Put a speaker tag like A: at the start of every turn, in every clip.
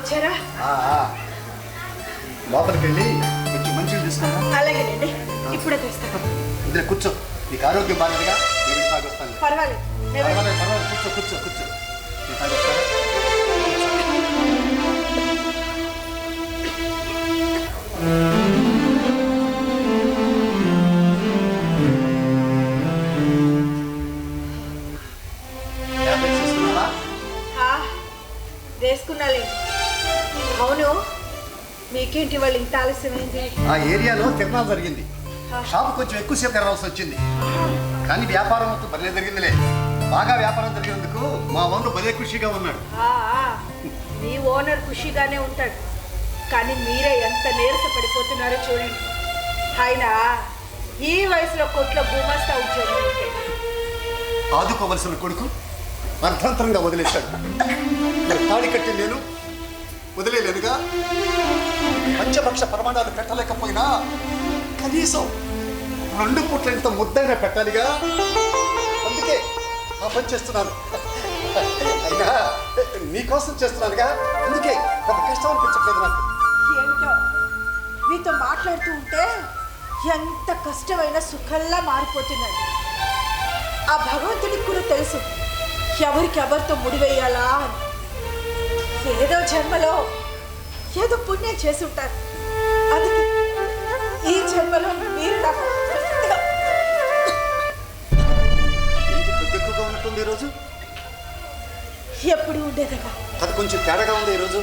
A: వచ్చారా.
B: లోపలికి వెళ్ళి కొంచెం మంచిగా తీసుకున్నా
A: అలాగేనండి. ఇప్పుడే తెస్తాను.
B: ఇందులో కూర్చో. నీకు ఆరోగ్యం బాగాలేదుగా నేను తాగొస్తాను.
A: పర్వాలేదు. నేను
B: పర్వాలేదు పర్వాలేదు. కూర్చో కూర్చో కూర్చో. నేను తాగొస్తాను
A: వాళ్ళు ఇంత ఆలస్యమైంది
B: ఆ ఏరియాలో తిరణాలు జరిగింది. షాపు కొంచెం ఎక్కువసేపు తెరవాల్సి వచ్చింది. కానీ వ్యాపారం మొత్తం భలే జరిగిందిలే. బాగా వ్యాపారం జరిగినందుకు మా వాళ్ళు భలే ఖుషిగా ఉన్నాడు.
A: మీ ఓనర్ ఖుషిగానే ఉంటాడు. కానీ మీరే ఎంత నీరస పడిపోతున్నారో చూడండి. ఆయన ఈ వయసులో కొట్లో గుమస్తా ఉద్యోగం.
B: ఆదుకోవలసిన కొడుకు అర్థాంతరంగా వదిలేశాడు. తాళి కట్టి నేను వదిలేలేనుగా పంచభక్ష ప్రమాణాలు పెట్టలేకపోయినా కనీసం రెండు పూట్ల ఇంత ముద్దైనా పెట్టాలిగా? అందుకే ఆ పని చేస్తున్నాను. అయినా నీకోసం చేస్తున్నానుగా? అందుకే పెద్ద కష్టం అనిపించట్లేదు నాకు.
A: ఏమిటో? మీతో మాట్లాడుతూ ఉంటే ఎంత కష్టమైన సుఖంలా మారిపోతున్నాడు ఆ భగవంతుడికి కూడా తెలుసు. ఎవరికి ఎవరితో ముడివేయాలా అని. ఏదో జన్మలో ఏదో పుణ్యం చేసి ఉంటారు. అందుకే ఈ జన్మలో మీరు నాకు
B: ఉన్నట్టుంది ఈరోజు?
A: ఎప్పుడు ఉండేదగా
B: అది కొంచెం తేడాగా ఉంది ఈరోజు.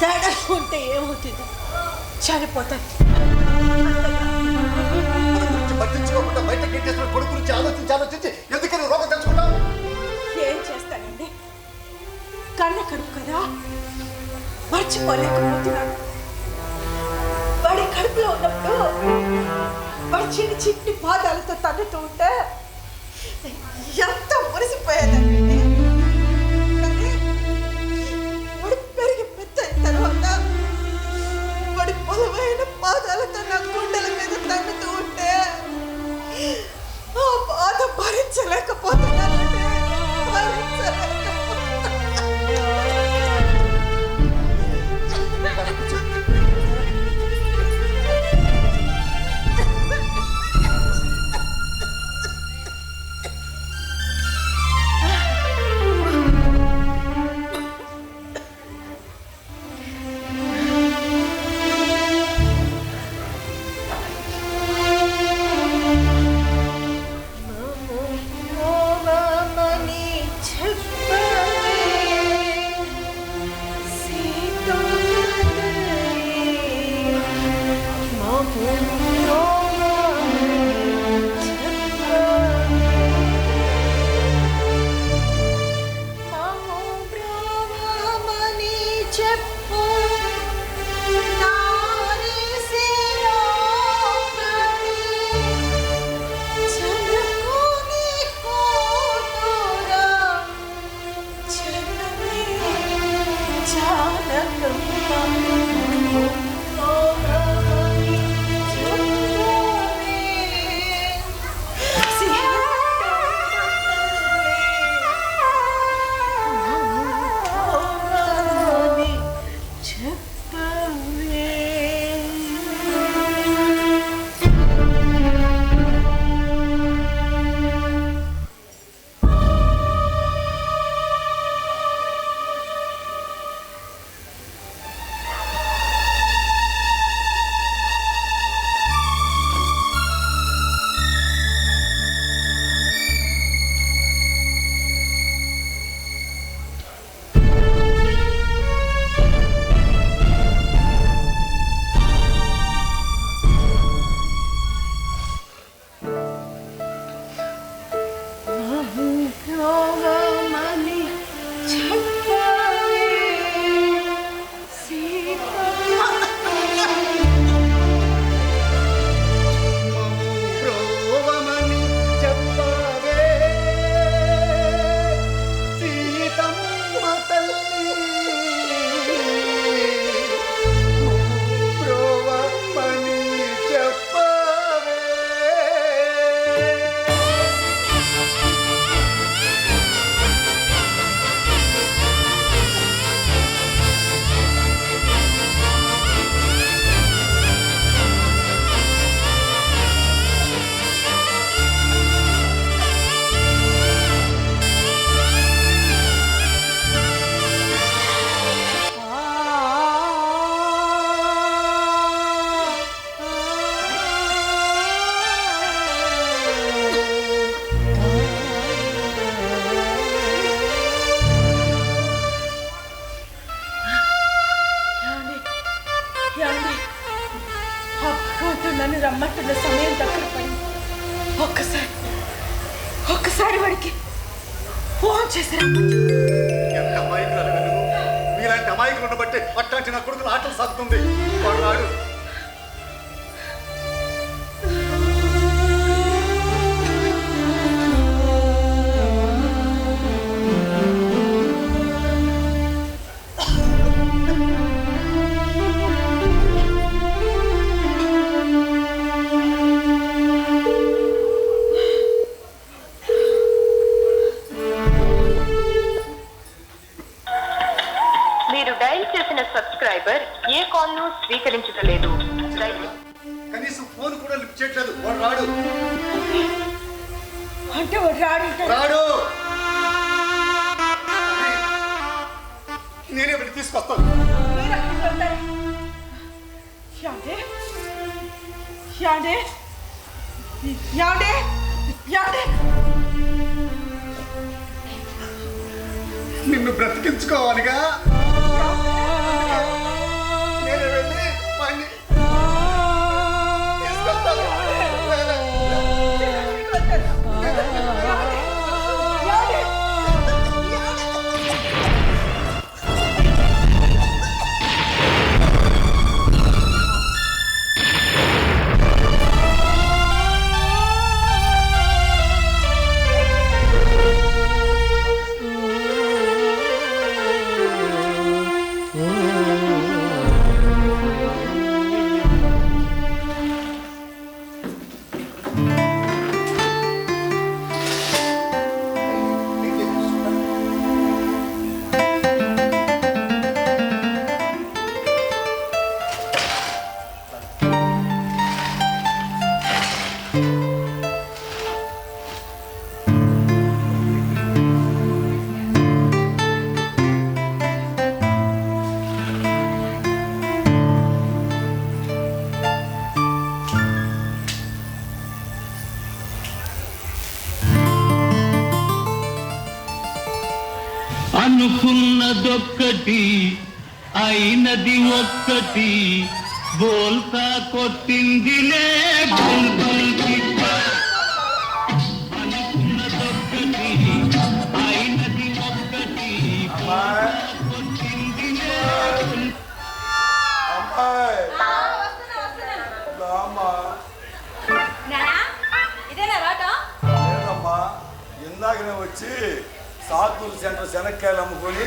A: తేడా ఉంటే ఏమవుతుంది చనిపోతాను.
B: పట్టించుకోకుండా బయట గెట్టేసిన కొడుకు గురించి ఆలోచించి ఆలోచించి ఎందుకని రోగం
A: కన్న కడుపు కదా? మర్చిపోలేకపోతున్నాడు వాడి కడుపులో ఉన్నప్పుడు వాడి చిన్ని చిట్టి పాదాలతో తన్నుతూ ఉంటే ఎంత మురిసిపోయేదండి వాడు పెరిగి పెద్ద తర్వాత వాడి బలమైన పాదాలతో నాకు ఫోన్ చేసిరా
B: ఎంత అమాయకులు నువ్వు మీలాంటి అమాయకులు ఉండబట్టే అట్లాంటి నా కొడుకులు ఆటలు సాగుతుంది. వాడు
A: Yerde. Yerde. Yerde.
B: నిన్ను బ్రతికించుకోవాలిగా
C: అనుకున్నదొక్కటి అయినది ఒక్కటి. బోల్తా కొట్టిందిలే బుల్బుల్ అనుకున్నదొక్కటి అయినది ఒక్కటి. కొట్టిందిలే
D: ఇందాకనే వచ్చి సాతూరు సెంటర్ శనక్కాయలు అమ్ముకొని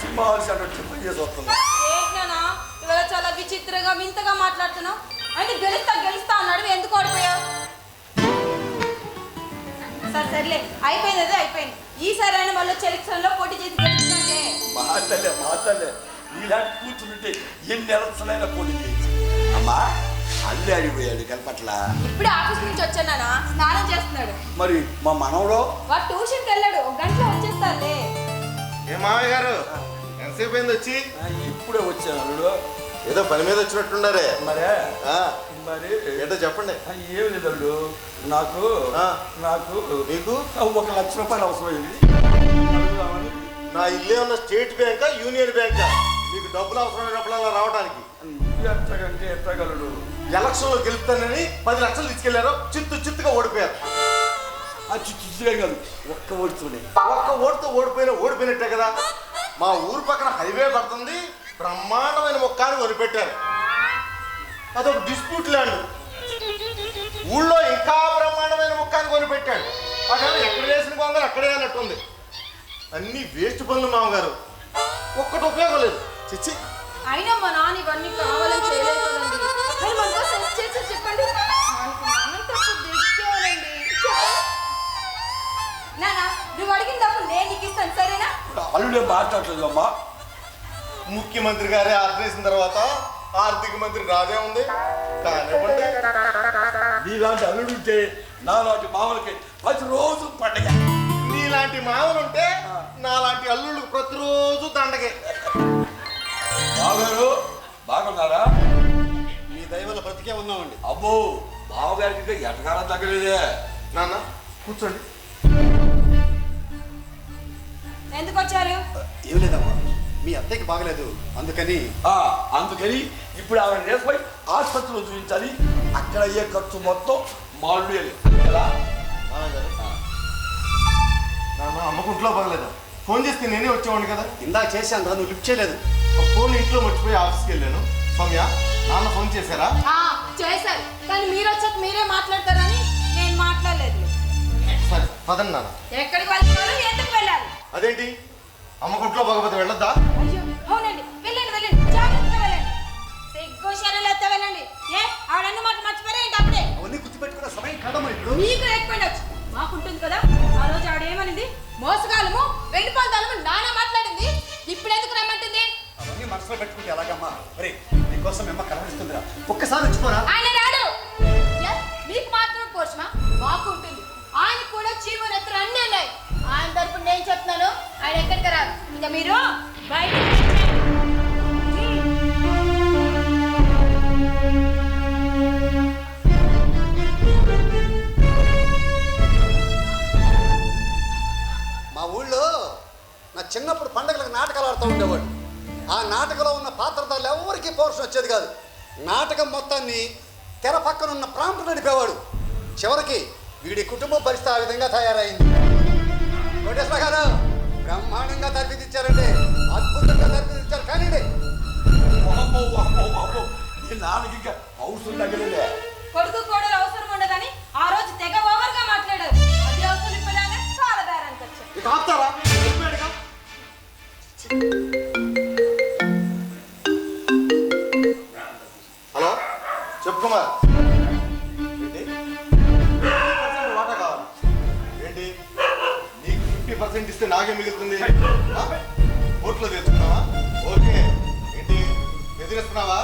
D: సినిమా హాల్ సెంటర్ టిఫిన్ చేసి వస్తున్నా.
E: ఇవాళ చాలా విచిత్రంగా వింతగా మాట్లాడుతున్నావు. అంటే గెలుస్తా గెలుస్తా అన్నాడు ఎందుకు ఓడిపోయావు? సరే సర్లే అయిపోయింది అదే అయిపోయింది. ఈసారి అయినా మళ్ళీ సెలక్షన్లో పోటీ చేసి గెలుస్తానులే.
D: మాట్లాడలే మాట్లాడలే. ఇలాంటి కూర్చుంటే ఎన్ని ఎలక్షన్లైనా పోటీ చేయొచ్చు అమ్మా అల్లి అడిగిపోయాడు కనపట్ల.
E: ఇప్పుడే ఆఫీస్ నుంచి వచ్చానా స్నానం చేస్తున్నాడు.
D: మరి మా మనవడో?
E: వాడు ట్యూషన్కి వెళ్ళాడు. ఒక గంటలో వచ్చేస్తారులే.
F: ఏ మామయ్య గారు ఎంతసేపు అయింది వచ్చి?
D: ఆ, ఇప్పుడే వచ్చాను అల్లుడు.
F: ఏదో పని మీద వచ్చినట్టున్నారే.
D: మరే
F: ఆ,
D: మరి
F: ఏంటో చెప్పండి.
D: ఆ, ఏం లేదు అల్లుడు. నాకు
F: ఆ.
D: నాకు
F: మీకు?
D: ఒక లక్ష రూపాయలు అవసరమైంది. అడుగుదామని
F: నా ఇల్లే ఉన్న స్టేట్ బ్యాంకా యూనియన్ బ్యాంకా? మీకు డబ్బులు అవసరమైనప్పుడల్లా రావడానికి
D: ఎట్టగంటే ఎట్టగలడు
F: ఎలక్షన్లో గెలుపుతానని పది లక్షలు తీసుకెళ్ళారు చిత్తు చిత్తుగా ఓడిపోయారు.
D: ఆ చిచ్చుగా కాదు ఒక్క ఓడుతూనే
F: ఒక్క ఓటుతో ఓడిపోయిన ఓడిపోయినట్టే కదా. మా ఊరు పక్కన హైవే పడుతుంది బ్రహ్మాండమైన మొక్కాన్ని కొనిపెట్టారు అదొక డిస్ప్యూట్ ల్యాండ్ ఊళ్ళో ఇంకా బ్రహ్మాండమైన మొక్కాన్ని కొనిపెట్టాడు అదే ఎక్కడ వేసిన కొంగలు అక్కడే అన్నట్టుంది అన్ని వేస్ట్ పనులు మామగారు. ఒక్కటి ఉపయోగం లేదు. చిచ్చి.
E: అయినా మా నాన్న ఇవన్నీ కావాలని చేయలేదు చెప్పండి. నానా నువ్వు అడిగిన డబ్బు నేను నీకు ఇస్తాను సరేనా?
D: అల్లుడే మాట్లాడలేదు అమ్మా.
F: ముఖ్యమంత్రి గారే ఆర్డర్ తర్వాత ఆర్థిక మంత్రి రాదే ఉంది. కానివ్వండి
D: నీలాంటి అల్లుడుంటే నాలాంటి మామలకి ప్రతిరోజు పండగ.
F: నీలాంటి మామలుంటే నాలాంటి అల్లుడు ప్రతిరోజు దండగే.
D: అబ్బో బావగారికి ఎటకారం తగ్గలేదే.
F: నాన్న కూర్చోండి.
E: ఎందుకు వచ్చారు
B: ఏం లేదమ్మా మీ అత్తయ్యకి బాగలేదు. అందుకని
D: ఆ, అందుకని ఇప్పుడు ఆవిడ నేర్చుకుపోయి ఆసుపత్రిలో చూపించాలి. అక్కడ అయ్యే ఖర్చు మొత్తం మాళ్ళు ఎలా బాగాలేదు
F: అమ్మకు ఇంట్లో బాగలేదు? ఫోన్ చేస్తే నేనే వచ్చేవాడిని కదా.
B: ఇందాక చేశాను కదా నువ్వు లిఫ్ట్ చేయలేదు.
F: ఫోన్ ఇంట్లో మర్చిపోయి ఆఫీస్కి వెళ్ళాను. సౌమ్య నాన్న ఫోన్ చేశారా?
E: చేశారు. కానీ మీరు వచ్చాక మీరే మాట్లాడతారని నేను మాట్లాడలేదు.
F: సరే పదండి నాన్న.
E: ఎక్కడికి వెళ్తున్నారు? ఎందుకు వెళ్ళాలి?
F: అదేంటి? అమ్మకు ఇంట్లో బాగపోతే వెళ్ళొద్దా?
E: అయ్యో అవునండి. వెళ్ళండి వెళ్ళండి. జాగ్రత్తగా వెళ్ళండి. సిగ్గు శరీరం ఎత్త వెళ్ళండి. ఏ ఆవిడన్న మాట మర్చిపోయారా ఏంటి అప్పుడే?
B: అవన్నీ గుర్తుపెట్టుకున్న సమయం కాదమ్మా ఇప్పుడు.
E: మీకు లేకపోయిండొచ్చు. మాకుంటుంది కదా. ఆ రోజు ఆవిడ ఏమనింది? మోసగాలము వెండి పొందాలము నాన్న మాట్లాడింది. ఇప్పుడు ఎందుకు రమ్మంటుంది?
B: అవన్నీ మనసులో పెట్టుకుంటే ఎలాగమ్మా? మరి నీకోసం మేము కలవరిస్తుందిరా ఒక్కసారి వచ్చిపోరా
E: ఆయన రాడు. మీకు మాత్రం పోషమా? మాకు ఉంటుంది. ఆయన కూడా చీమ నెత్తరు అన్నీ ఉన్నాయి. ఆయన తరపు నేను చెప్తున్నాను ఆయన ఎక్కడికి రాదు ఇంకా మీరు బయట
B: నాటకం మొత్తాన్ని తెర పక్కన ఉన్న ప్రాంతం నడిపేవాడు. చివరికి వీడి కుటుంబ పరిస్థితి ఆ విధంగా తయారైంది. కోటేశ్వర గారు బ్రహ్మాండంగా తరపిదిచ్చారండి అద్భుతంగా తరపిదిచ్చారు కానీ
D: నాన్నకి అవసరం తగ్గలేదే
E: కొడుకు కోడలు అవసరం ఉండదని ఆ రోజు తెగ ఓవర్గా మాట్లాడారు. అది అవసరం ఇప్పటిదాకా చాలా బేరానికి వచ్చారు.
F: ఇక ఆపుతారా?
B: చెప్పు కుమార్
F: ఏంటి వాటా కావాలి. ఏంటి? నీకు ఫిఫ్టీ పర్సెంట్ ఇస్తే నాకే మిగులుతుంది? కోర్టులో తెచ్చుకున్నావా ఓకే. ఏంటి? బెదిరిస్తున్నావా?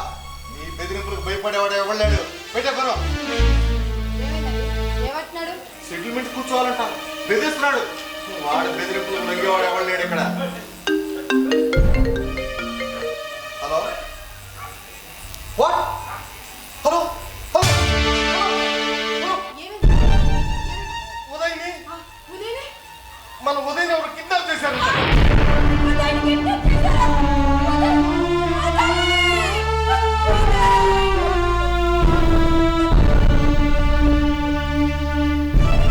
F: నీ బెదిరింపులకు భయపడేవాడు కొను
E: ఏమైందండి? ఏమంటున్నాడు?
F: సెటిల్మెంట్ కూర్చోవాలంట బెదిరిస్తున్నాడు. వాడు బెదిరింపులకు లొంగేవాడు ఎవడలేడు ఇక్కడ.